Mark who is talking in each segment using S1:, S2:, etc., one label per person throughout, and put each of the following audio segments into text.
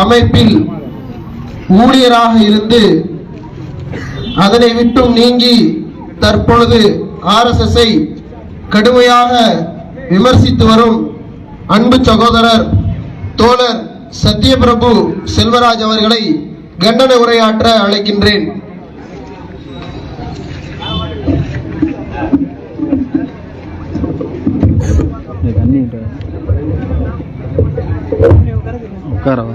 S1: அமைப்பில் ஊழியராக இருந்து அதனை விட்டும் நீங்கி தற்பொழுது ஆர்எஸ்எஸ்ஐ கடுமையாக விமர்சித்து வரும் அன்பு சகோதரர் தோழர் சத்யபிரபு செல்வராஜ் அவர்களை கண்டன உரையாற்ற அழைக்கின்றேன்.
S2: தண்ணி உட்காரவா?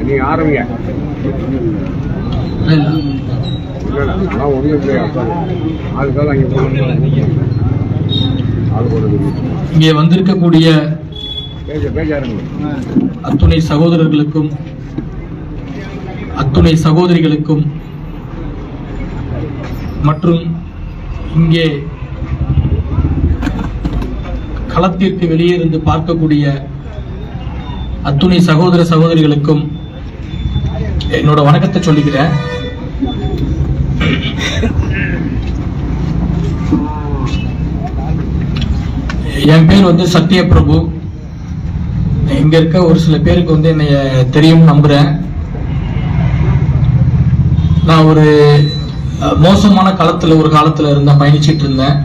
S3: நீங்க ஆரம்பிங்க நான் ஒன்றும் அதுக்காக அங்கே போகணும் ஆள் போடுறது
S4: இங்கே வந்திருக்கக்கூடிய
S3: பேச பேச
S4: அத்துணை சகோதரர்களுக்கும் அத்துணை சகோதரிகளுக்கும் மற்றும் இங்கே களத்திற்கு வெளியே இருந்து பார்க்கக்கூடிய அத்துணை சகோதர சகோதரிகளுக்கும் என்னோட வணக்கத்தை சொல்லிக்கிறேன். என் பேர் வந்து சத்யபிரபு. இங்க இருக்க ஒரு சில பேருக்கு வந்து என்னைய தெரியும் நம்புறேன். நான் ஒரு மோசமான காலத்துல ஒரு காலத்துல இருந்தேன் பயணிச்சிட்டு இருந்தேன்.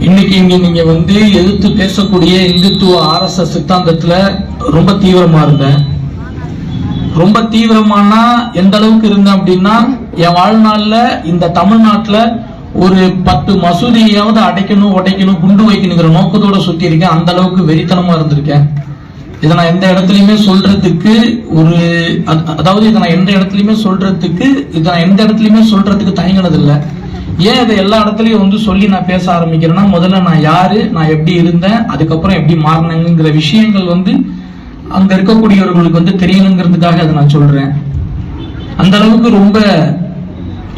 S4: இன்னைக்கு இங்க நீங்க வந்து எதிர்த்து பேசக்கூடிய இந்துத்துவ ஆர்எஸ்எஸ் சித்தாந்தத்துல ரொம்ப தீவிரமா இருந்தேன். ரொம்ப தீவிரமானா எந்த அளவுக்கு இருந்தேன் அப்படின்னா என் வாழ்நாள்ல இந்த தமிழ்நாட்டுல ஒரு பத்து மசூதியாவது அடைக்கணும் உடைக்கணும் குண்டு வைக்கணுங்கிற நோக்கத்தோட சுத்தி இருக்கேன் அந்த அளவுக்கு வெறித்தனமா இருந்திருக்கேன். இதை நான் எந்த இடத்துலையுமே சொல்றதுக்கு ஒரு அதாவது இதை நான் எந்த இடத்துலையுமே சொல்றதுக்கு இதை நான் எந்த இடத்துலையுமே சொல்றதுக்கு தயங்கினது இல்லை ஏன் இதை எல்லா இடத்துலையும் வந்து சொல்லி நான் பேச ஆரம்பிக்கிறேன்னா முதல்ல நான் யாரு நான் எப்படி இருந்தேன் அதுக்கப்புறம் எப்படி மாறினேங்கிற விஷயங்கள் வந்து அங்க இருக்கக்கூடியவர்களுக்கு வந்து தெரியணுங்கிறதுக்காக அதை நான் சொல்றேன். அந்த அளவுக்கு ரொம்ப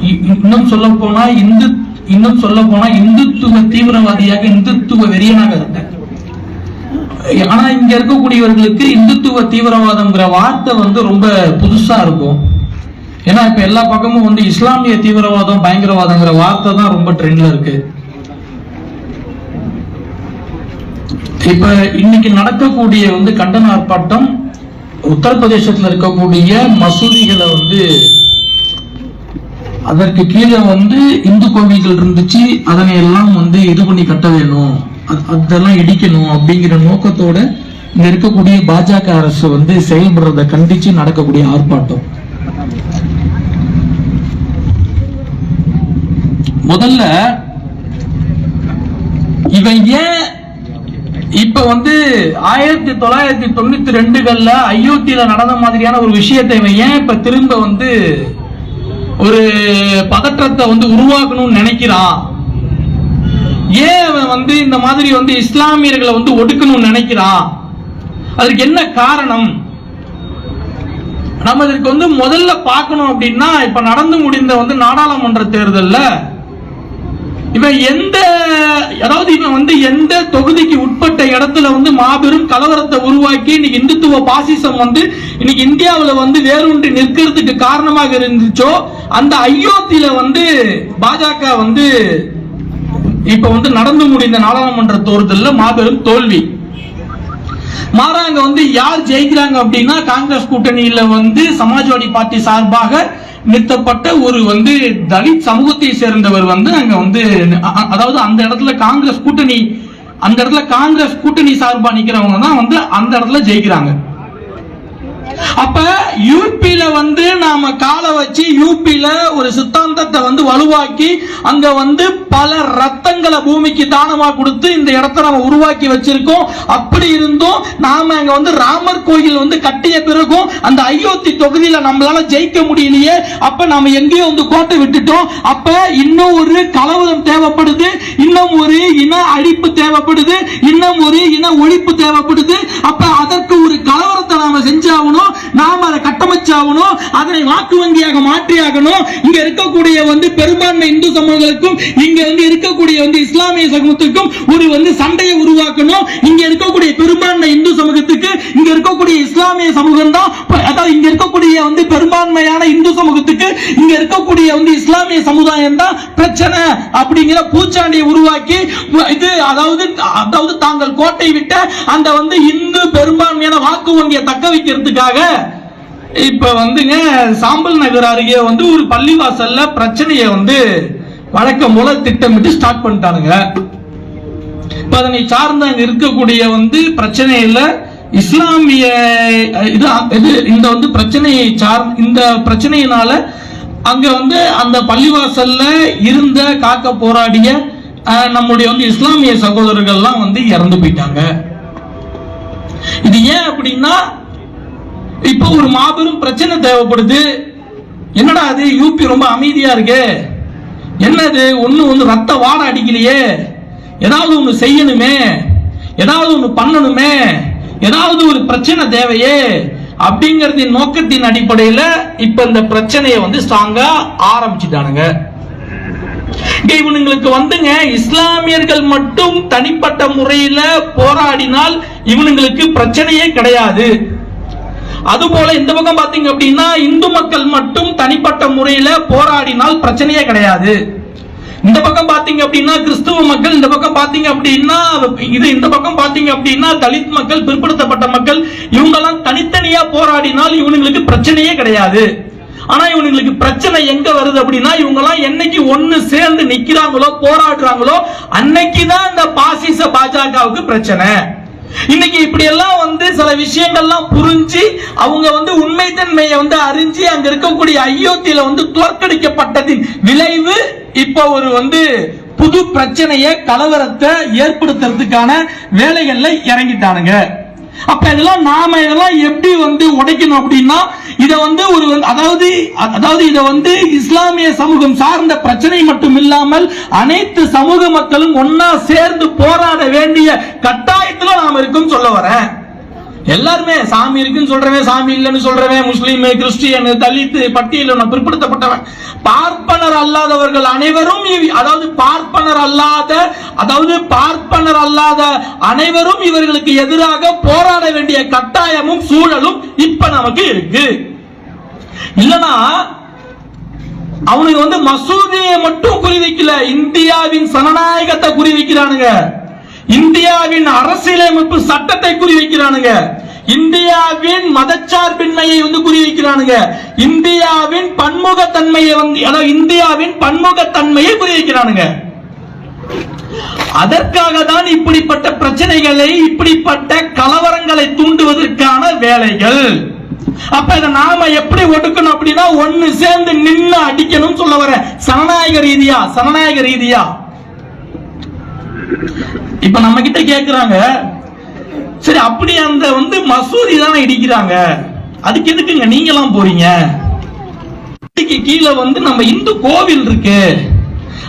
S4: இ- இன்னும் சொல்ல போனா இந்து இன்னும் சொல்ல போனா இந்துத்துவ தீவிரவாதியாக இந்துத்துவ வெறியனாக இருந்தேன். ஆனா இங்க இருக்கக்கூடியவர்களுக்கு இந்துத்துவ தீவிரவாதம்ங்கிற வார்த்தை வந்து ரொம்ப புதுசா இருக்கும். ஏன்னா இப்ப எல்லா பக்கமும் வந்து இஸ்லாமிய தீவிரவாதம் பயங்கரவாதங்கிற வார்த்தை தான் ரொம்ப ட்ரெண்ட்ல இருக்கு. இப்ப இன்னைக்கு நடக்கக்கூடிய வந்து கண்டன ஆர்ப்பாட்டம் உத்தரப்பிரதேசத்துல இருக்கக்கூடிய மசூதிகளை வந்து அதற்கு கீழே வந்து இந்து கோவில்கள் இருந்துச்சு அதனை எல்லாம் வந்து இது பண்ணி கட்ட வேணும். அதெல்லாம் இடிக்கணும் அப்படிங்கிற நோக்கத்தோட இங்க இருக்கக்கூடிய பாஜக அரசு வந்து செயல்படுறத கண்டிச்சு நடக்கக்கூடிய ஆர்ப்பாட்டம். முதல்ல இவன் ஏன் இப்ப வந்து ஆயிரத்தி தொள்ளாயிரத்தி தொண்ணூத்தி ரெண்டுகள்ல அயோத்தியில நடந்த மாதிரியான ஒரு விஷயத்தை இவன் ஏன் இப்ப திரும்ப வந்து ஒரு பதற்றத்தை வந்து உருவாக்கணும்னு நினைக்கிறான்? ஏன் அவன் வந்து இந்த மாதிரி வந்து இஸ்லாமியர்களை வந்து ஒடுக்கணும்னு நினைக்கிறான்? அதுக்கு என்ன காரணம்? நம்ம இதற்கு வந்து முதல்ல பார்க்கணும் அப்படின்னா இப்ப நடந்து முடிந்த வந்து நாடாளுமன்ற தேர்தல்ல இவன் எந்த அதாவது இவன் வந்து எந்த தொகுதிக்கு உட்பட்ட இடத்துல வந்து மாபெரும் கலவரத்தை உருவாக்கி இன்னைக்கு இந்துத்துவ பாசிசம் வந்து இன்னைக்கு இந்தியாவில் வந்து வேரூன்றி நிற்கிறதுக்கு காரணமாக இருந்துச்சோ அந்த அயோத்தியில வந்து பாஜக வந்து இப்ப வந்து நடந்து முடிந்த நாடாளுமன்ற தேர்தலில் மாபெரும் தோல்வி. மாறாங்க வந்து யார் ஜெயிக்கிறாங்க அப்படின்னா காங்கிரஸ் கூட்டணியில வந்து சமாஜ்வாடி பார்ட்டி சார்பாக நிறுத்தப்பட்ட ஒரு வந்து தலித் சமூகத்தை சேர்ந்தவர் வந்து அங்க வந்து அதாவது அந்த இடத்துல காங்கிரஸ் கூட்டணி அந்த இடத்துல காங்கிரஸ் கூட்டணி சார்பா நிக்கிறவங்க தான் வந்து அந்த இடத்துல ஜெயிக்கிறாங்க. அப்ப யூபியில வந்து நாம காலை வச்சு யூபியில ஒரு சித்தாந்தத்தை வந்து வலுவாக்கி அங்க வந்து பல ரத்தங்களை பூமிக்கு தானமா கொடுத்து இந்த இடத்த நம்ம உருவாக்கி வச்சிருக்கோம். அப்படி இருந்தும் நாம அங்க வந்து ராமர் கோயில் வந்து கட்டிய பிறகும் அந்த அயோத்தி தொகுதியில நம்மளால ஜெயிக்க முடியலையே. அப்ப நாம எங்கேயோ வந்து கோட்டை விட்டுட்டோம். அப்ப இன்னும் ஒரு கலவரம் தேவைப்படுது. இன்னும் ஒரு இன அழிப்பு தேவைப்படுது. இன்னும் ஒரு இன ஒழிப்பு தேவைப்படுது. அப்ப அதற்கு ஒரு கலவரத்தை நாம செஞ்சாகணும். நாம் அதை கட்டமைச்சாகணும். அதனை வாக்கு வங்கியாக மாற்றியாகணும். இங்க இருக்கக்கூடிய வந்து பெரும்பான்மை இந்து சமூகங்களுக்கும் இங்க வந்து இருக்கக்கூடிய வந்து இஸ்லாமிய சமூகத்துக்கும் ஒரு வந்து சண்டையை உருவாக்கணும். இங்க இருக்கக்கூடிய பெரும்பான்மை இந்து சமூகத்துக்கு இங்க இருக்கக்கூடிய இஸ்லாமிய சமூகம் தான் அதாவது இங்க இருக்கக்கூடிய வந்து பெரும்பான்மையான இந்து சமூகத்துக்கு இங்க இருக்கக்கூடிய வந்து இஸ்லாமிய சமுதாயம் தான் பிரச்சனை அப்படிங்கிற பூச்சாண்டியை உருவாக்கி இது அதாவது அதாவது தாங்கள் கோட்டை விட்ட அந்த வந்து இந்து பெரும்பான்மை வாக்கு வங்கியை தக்க வைக்கிறதுக்காக இப்ப வந்துங்க சாம்பல் நகர் அருகே வந்து ஒரு பள்ளிவாசல்ல பிரச்சனையை வந்து வழக்கம் போல திட்டமிட்டு ஸ்டார்ட் பண்ணிட்டானுங்க. இப்ப அதனை சார்ந்து அங்க இருக்கக்கூடிய வந்து பிரச்சனையில இஸ்லாமிய இது இது இந்த வந்து பிரச்சனையை சார் இந்த பிரச்சனையினால அங்க வந்து அந்த பள்ளிவாசல்ல இருந்த காக்க போராடிய நம்முடைய வந்து இஸ்லாமிய சகோதரர்கள்லாம் வந்து இறந்து போயிட்டாங்க. இது ஏன் அப்படின்னா இப்போ ஒரு மாபெரும் பிரச்சனை தேவைப்படுது. என்னடா அது யூபி ரொம்ப அமைதியா இருக்கு? என்னது ஒண்ணு வந்து ரத்த வாட அடிக்கலையே? ஏதாவது ஒண்ணு செய்யணுமே? ஏதாவது ஒண்ணு பண்ணணுமே? ஏதாவது ஒரு பிரச்சனை தேவையே? அப்படிங்கறதின் நோக்கத்தின் அடிப்படையில இப்ப இந்த பிரச்சனையை வந்து ஸ்ட்ராங்கா ஆரம்பிச்சுட்டானுங்க. இவனுங்களுக்கு வந்துங்க இஸ்லாமியர்கள் மட்டும் தனிப்பட்ட முறையில போராடினால் இவனுங்களுக்கு பிரச்சனையே கிடையாது. அதுபோல இந்த பக்கம் பாத்தீங்க அப்படின்னா இந்து மக்கள் மட்டும் தனிப்பட்ட முறையில போராடினால் பிரச்சனையே கிடையாது. இந்த பக்கம் பாத்தீங்க அப்படின்னா கிறிஸ்துவ மக்கள் இந்த பக்கம் பாத்தீங்க அப்படின்னா இது இந்த பக்கம் பாத்தீங்க அப்படின்னா தலித் மக்கள் பிற்படுத்தப்பட்ட மக்கள் இவங்க எல்லாம் தனித்தனியா போராடினால் இவனுங்களுக்கு பிரச்சனையே கிடையாது. ஆனா இவனுங்களுக்கு பிரச்சனை எங்க வருது அப்படின்னா இவங்க எல்லாம் என்னைக்கு ஒண்ணு சேர்ந்து நிக்கிறாங்களோ போராடுறாங்களோ அன்னைக்கு தான் இந்த பாசிச பாஜகவுக்கு பிரச்சனை. இன்னைக்கு இப்படி எல்லாம் வந்து சில விஷயங்கள்லாம் புரிஞ்சு அவங்க வந்து உண்மைத்தன்மையை வந்து அறிஞ்சு அங்க இருக்கக்கூடிய அயோத்தியில வந்து தோற்கடிக்கப்பட்டதின் விளைவு இப்ப ஒரு வந்து புது பிரச்சனையை கலவரத்தை ஏற்படுத்துறதுக்கான வேலைகள்ல இறங்கிட்டானுங்க. அப்ப இதெல்லாம் நாம இதெல்லாம் எப்படி வந்து உடைக்கணும் அப்படின்னா இத வந்து ஒரு வந்து- அதாவது அதாவது இத வந்து இஸ்லாமிய சமூகம் சார்ந்த பிரச்சனை மட்டும் இல்லாமல் அனைத்து சமூக மக்களும் ஒன்னா சேர்ந்து போராட வேண்டிய கட்டாயத்துல நாம இருக்கும் சொல்ல வரேன். எல்லாருமே சாமி இருக்குன்னு சொல்றவன் சாமி இல்லைன்னு சொல்றவன் முஸ்லீம் கிறிஸ்டியன் தலித்து பட்டியல் பிற்படுத்தப்பட்டவன் பார்ப்பனர் அல்லாதவர்கள் அனைவரும் அதாவது பார்ப்பனர் அல்லாத அதாவது பார்ப்பனர் அல்லாத அனைவரும் இவர்களுக்கு எதிராக போராட வேண்டிய கட்டாயமும் சூழலும் இப்ப நமக்கு இருக்கு. இல்லனா அவனுக்கு வந்து மசூதியை மட்டும் குறி வைக்கல இந்தியாவின் சனநாயகத்தை குறி வைக்கிறானுங்க இந்தியாவின் அரசியலமைப்பு சட்டத்தை குறி வைக்கிறானுங்க இந்தியாவின் மதச்சார்பின்மையை வந்து குறி வைக்கிறானுங்க இந்தியாவின் பன்முகத்தன்மையை வந்து அதாவது இந்தியாவின் பன்முகத்தன்மையை குறி வைக்கிறானுங்க அதற்காக தான் இப்படிப்பட்ட பிரச்சனைகளை இப்படிப்பட்ட கலவரங்களை தூண்டுவதற்கான வேலைகள். அப்ப இதை நாம எப்படி ஒடுக்கணும் அப்படின்னா ஒன்னு சேர்ந்து நின்று அடிக்கணும் சொல்ல வர சனநாயக ரீதியா சனநாயக ரீதியா. இப்ப நம்ம கிட்ட கேக்குறாங்க சரி அப்படி அந்த வந்து மசூதி தானே இடிக்கிறாங்க. அதுக்கு எதுக்குங்க நீங்களாம் போறீங்க? கீழே வந்து நம்ம இந்து கோவில் இருக்கு.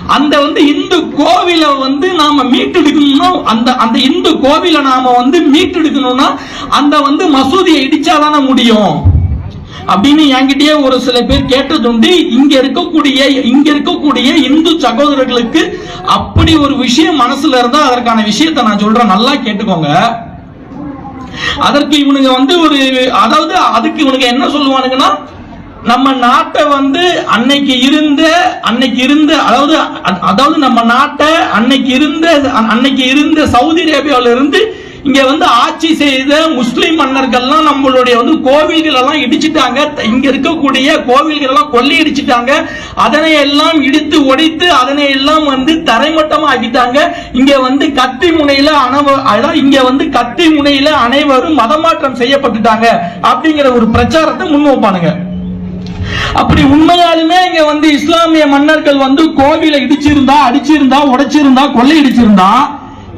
S4: அந்த வந்து இந்து கோவிலை வந்து நாம மீட்டெடுக்கணும்னா அந்த அந்த இந்து கோவிலை நாம வந்து மீட்டெடுக்கணும்னா அந்த வந்து மசூதியை இடிச்சாதானே முடியும். அப்படின்னு என்கிட்டயே ஒரு சில பேர் கேட்டதுண்டு இங்க இருக்கக்கூடிய இங்க இருக்கக்கூடிய இந்து சகோதரர்களுக்கு அப்படி ஒரு விஷயம் மனசுல இருந்தா அதற்கான விஷயத்த நான் சொல்றேன். நல்லா கேட்டுக்கோங்க. அதற்கு இவனுங்க வந்து ஒரு அதாவது அதுக்கு இவனுங்க என்ன சொல்லுவானுங்கன்னா நம்ம நாட்டை வந்து அன்னைக்கு இருந்த அன்னைக்கு இருந்த அதாவது அதாவது நம்ம நாட்டை அன்னைக்கு இருந்த அன்னைக்கு இருந்த சவுதி அரேபியாவில இருந்து இங்க வந்து ஆட்சி செய்த முஸ்லிம் மன்னர்கள்லாம் நம்மளுடைய வந்து கோவில்கள் எல்லாம் இடிச்சிட்டாங்க. இங்க இருக்கக்கூடிய கோவில்கள் எல்லாம் கொள்ளையடிச்சிட்டாங்க அதனை எல்லாம் இடித்து ஒடித்து அதனை எல்லாம் வந்து தரைமட்டமா ஆக்கிட்டாங்க இங்க வந்து கத்தி முனையில அனவ அதான் இங்க வந்து கத்தி முனையில அனைவரும் மதமாற்றம் செய்யப்பட்டுட்டாங்க. அப்படிங்கிற ஒரு பிரச்சாரத்தை முன் வைப்பானுங்க. அப்படி உண்மையாலுமே இங்க வந்து இஸ்லாமிய மன்னர்கள் வந்து கோவிலை இடிச்சிருந்தா அடிச்சிருந்தா உடைச்சிருந்தா கொள்ளையடிச்சிருந்தா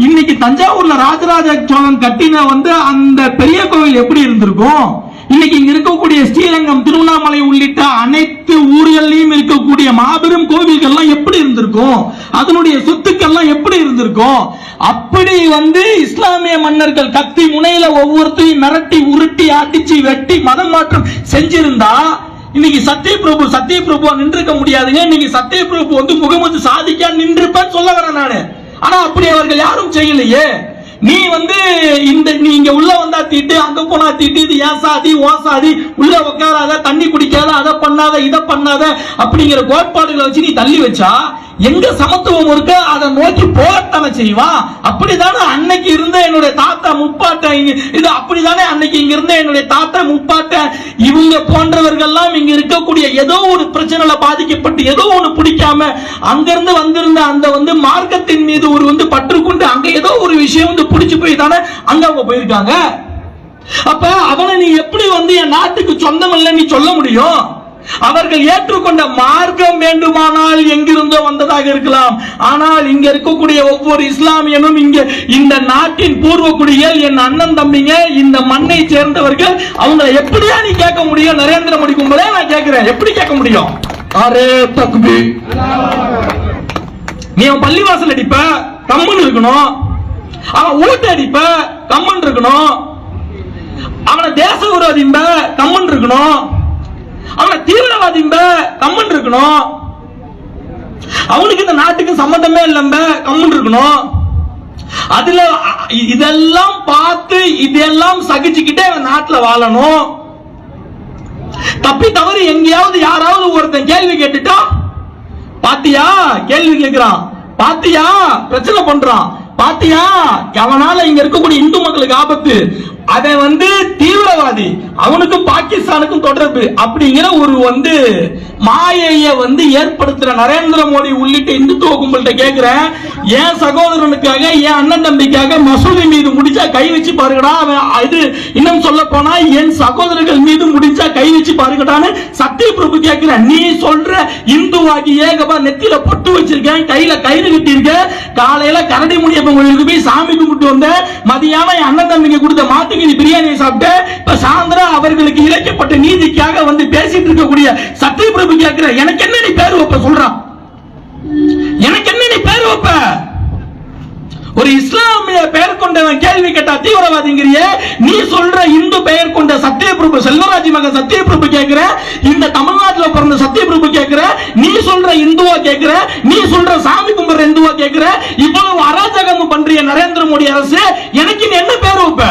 S4: இன்னைக்கு தஞ்சாவூர்ல ராஜராஜ சோழன் கட்டின வந்து அந்த பெரிய கோவில் எப்படி இருந்திருக்கும்? இன்னைக்கு இங்க இருக்கக்கூடிய ஸ்ரீரங்கம் திருவண்ணாமலை உள்ளிட்ட அனைத்து ஊர்களையும் இருக்கக்கூடிய மாபெரும் கோவில்கள்லாம் எப்படி இருந்திருக்கும்? அதனுடைய சொத்துக்கள்லாம் எப்படி இருந்திருக்கும்? அப்படி வந்து இஸ்லாமிய மன்னர்கள் கத்தி முனையில ஒவ்வொருத்தையும் மிரட்டி உருட்டி அடிச்சு வெட்டி மதம் மாற்றம் செஞ்சிருந்தா இன்னைக்கு சத்ய சத்தியபிரபு நின்றுக்க முடியாதுங்க. இன்னைக்கு சத்தியபிரபு வந்து முகமது சாதிக்கா நின்றுப்பேன்னு சொல்ல வரேன் நானு. ஆனா அப்படி அவர்கள் யாரும் செய்யலையே. நீ வந்து இந்த நீ இங்க உள்ள வந்தா தீட்டு அங்க போனா தீட்டு இது ஏன் சாதி உள்ள உட்காராத தண்ணி குடிக்காத அதை பண்ணாத இதை பண்ணாத அப்படிங்கிற கோட்பாடுகளை வச்சு நீ தள்ளி வச்சா எங்க சமத்துவம் இருக்க அதை நோக்கி போராட்டமே செய்வான். அப்படிதானே அன்னைக்கு இருந்த என்னுடைய தாத்தா முப்பாட்ட இது அப்படிதானே அன்னைக்கு இங்க இருந்த என்னுடைய தாத்தா முப்பாட்ட இவங்க போன்றவர்கள்லாம் இங்க இருக்கக்கூடிய ஏதோ ஒரு பிரச்சனைல பாதிக்கப்பட்டு ஏதோ ஒண்ணு பிடிக்காம அங்கிருந்து வந்திருந்த அந்த வந்து மார்க்கத்தின் மீது ஒரு வந்து பற்று கொண்டு அங்க ஏதோ ஒரு விஷயம் வந்து பிடிச்சு போய் தானே அங்க அவங்க போயிருக்காங்க? அப்ப அவனை நீ எப்படி வந்து என் நாட்டுக்கு சொந்தம் இல்லை நீ சொல்ல முடியும்? அவர்கள் ஏற்றுக்கொண்ட மார்க்கம் வேண்டுமானால் எங்கிருந்தோ வந்ததாக இருக்கலாம். ஆனால் இங்க இருக்கக்கூடிய ஒவ்வொரு இஸ்லாமியனும் இங்க இந்த நாட்டின் பூர்வக்குடிகள் என் அண்ணன் தம்பிங்க இந்த மண்ணை சேர்ந்தவர்கள் அவங்க எப்படியா நீ கேட்க முடியும்? நரேந்திர மோடி கும்பலே நான் கேட்கிறேன். எப்படி கேட்க முடியும்? அரே தக்பி நீ பள்ளிவாசல் அடிப்ப. கம்மன் இருக்கணும். அவன் ஊட்ட அடிப்ப கம்மன் இருக்கணும். அவனை தேச விரோதிம்ப கம்மன் இருக்கணும். அவனை தீவிரவாதிம்ப கம்மன் இருக்கணும். அவனுக்கு இந்த நாட்டுக்கு சம்பந்தமே இல்லம்ப கம்மன் இருக்கணும். அதுல இதெல்லாம் பார்த்து இதெல்லாம் சகிச்சுக்கிட்டே அவன் நாட்டுல வாழணும். தப்பி தவறி எங்கேயாவது யாராவது ஒருத்தன் கேள்வி கேட்டுட்டா பாத்தியா? கேள்வி கேட்கிறான் பாத்தியா? பிரச்சனை பண்றான். பாத்தியா? அவனால இங்க இருக்கக்கூடிய இந்து மக்களுக்கு ஆபத்து? அவன் வந்து தீவிரவாதி அவனுக்கும் பாகிஸ்தானுக்கும் தொடர்பு அப்படிங்கிற ஒரு வந்து மாயைய வந்து ஏற்படுத்துற நரேந்திர மோடி உள்ளிட்ட இந்துத்துவ கும்பல்கிட்ட கேக்குறேன். என் சகோதரனுக்காக என் அண்ணன் தம்பிக்காக மசூதி முடிஞ்சா கை வச்சு பாருங்கடா அவன் இது இன்னும் சொல்ல போனா என் சகோதரர்கள் மீது முடிச்சா கை வச்சு பாருங்கடான்னு சத்திய பிரபு கேட்கிற நீ சொல்ற இந்துவாகி ஏகபா நெத்தியில பொட்டு வச்சிருக்கேன் கையில கயிறு கட்டியிருக்க காலையில கரடி முனியப்பன் கோயிலுக்கு போய் சாமி கும்பிட்டு வந்த மதியானம் என் அண்ணன் தம்பிங்க கொடுத்த மாட்டுக்கு பிரியாணியை சாப்பிட்ட இப்ப சாயந்தரம் அவர்களுக்கு இழைக்கப்பட்ட நீதிக்காக வந்து பேசிட்டு இருக்கக்கூடிய சத்திய பிரபு கேட்கிற எனக்கு என்ன நீ பேர் வைப்ப? சொல்றான். எனக்கு என்ன நீ பேர் வைப்ப? ஒரு இஸ்லாமிய பெயர் கொண்டவன் கேள்வி கேட்டா தீவிரவாதிங்கிறிய? நீ சொல்ற இந்து பெயர் கொண்ட சத்தியபிரபு செல்வராஜ் மகன் சத்தியபிரபு கேட்கிற இந்த தமிழ்நாட்டில் பிறந்த சத்தியபிரபு கேட்கிற நீ சொல்ற இந்துவா கேட்கிற நீ சொல்ற சாமி கும்பிடுற இந்துவா கேட்கிற இவ்வளவு அராஜகம் பண்றிய நரேந்திர மோடி அரசு எனக்கு நீ என்ன பேர் வைப்ப?